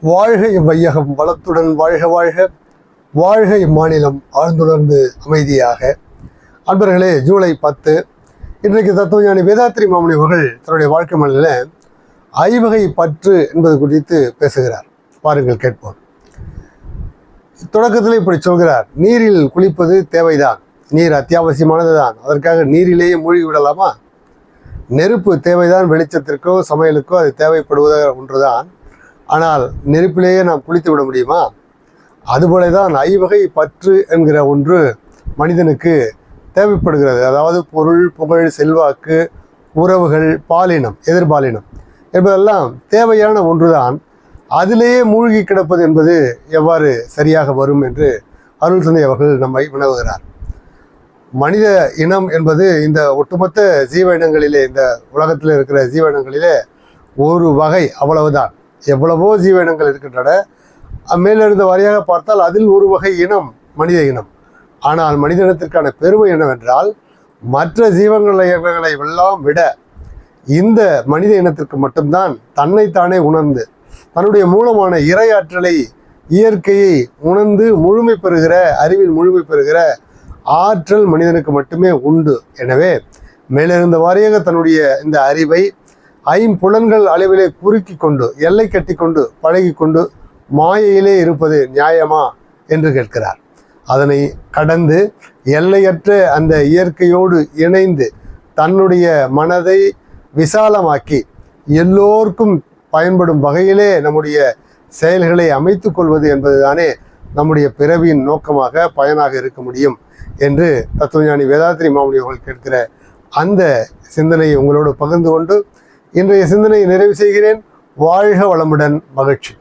வாழ்கை வையகம் வளத்துடன் வாழ்க வாழ்க. வாழ்கை மாநிலம் ஆழ்ந்துணர்ந்து அமைதியாக. அன்பர்களே ஜூலை பத்து. இன்றைக்கு தத்துவஞானி வேதாத்திரி மாமணி அவர்கள் தன்னுடைய வாழ்க்கை மனதில் ஐவகை பற்று என்பது குறித்து பேசுகிறார். பாருங்கள் கேட்போம். தொடக்கத்தில் இப்படி சொல்கிறார் நீரில் குளிப்பது தேவைதான். நீர் அத்தியாவசியமானது தான் அதற்காக நீரிலேயே மூழ்கி விடலாமா? நெருப்பு தேவைதான் வெளிச்சத்திற்கோ சமையலுக்கோ அது தேவைப்படுவதாக ஒன்றுதான். ஆனால் நெருப்பிலேயே நாம் குளித்து விட முடியுமா? அதுபோல தான் ஐவகை பற்று என்கிற ஒன்று மனிதனுக்கு தேவைப்படுகிறது. அதாவது பொருள் புகழ் செல்வாக்கு உறவுகள் பாலினம் எதிர்பாலினம் என்பதெல்லாம் தேவையான ஒன்றுதான். அதிலேயே மூழ்கி கிடப்பது என்பது எவ்வாறு சரியாக வரும் என்று அருள் சந்தை அவர்கள் நம்மை வினவுகிறார். மனித இனம் என்பது இந்த ஒட்டுமொத்த ஜீவ இனங்களிலே இந்த உலகத்தில் இருக்கிற ஜீவ இனங்களிலே ஒரு வகை அவ்வளவுதான். எவ்வளவோ ஜீவ இனங்கள் இருக்கின்றன மேலிருந்த வாரியாக பார்த்தால் அதில் ஒரு வகை இனம் மனித இனம். ஆனால் மனித இனத்திற்கான பெருமை என்னவென்றால் மற்ற ஜீவங்களை எல்லாம் விட இந்த மனித இனத்திற்கு மட்டும்தான் தன்னைத்தானே உணர்ந்து தன்னுடைய மூலமான இறையாற்றலை இயற்கையை உணர்ந்து முழுமை பெறுகிற அறிவில் முழுமை பெறுகிற ஆற்றல் மனிதனுக்கு மட்டுமே உண்டு. எனவே மேலிருந்த வாரியாக தன்னுடைய இந்த அறிவை ஐம்புலன்கள் அளவிலே குறுக்கி கொண்டு எல்லை கட்டி கொண்டு பழகி கொண்டு மாயையிலே இருப்பது நியாயமா என்று கேட்கிறார். அதனை கடந்து எல்லையற்ற அந்த இயற்கையோடு இணைந்து தன்னுடைய மனதை விசாலமாக்கி எல்லோருக்கும் பயன்படும் வகையிலே நம்முடைய செயல்களை அமைத்து கொள்வது என்பதுதானே நம்முடைய பிறவியின் நோக்கமாக பயனாக இருக்க முடியும் என்று தத்துவஞானி வேதாத்திரி மாமுனி அவர்கள் கேட்கிற அந்த சிந்தனையை உங்களோடு பகிர்ந்து கொண்டு இன்றைய சிந்தனையை நிறைவு செய்கிறேன். வாழ்க வளமுடன் மகிழ்ச்சி.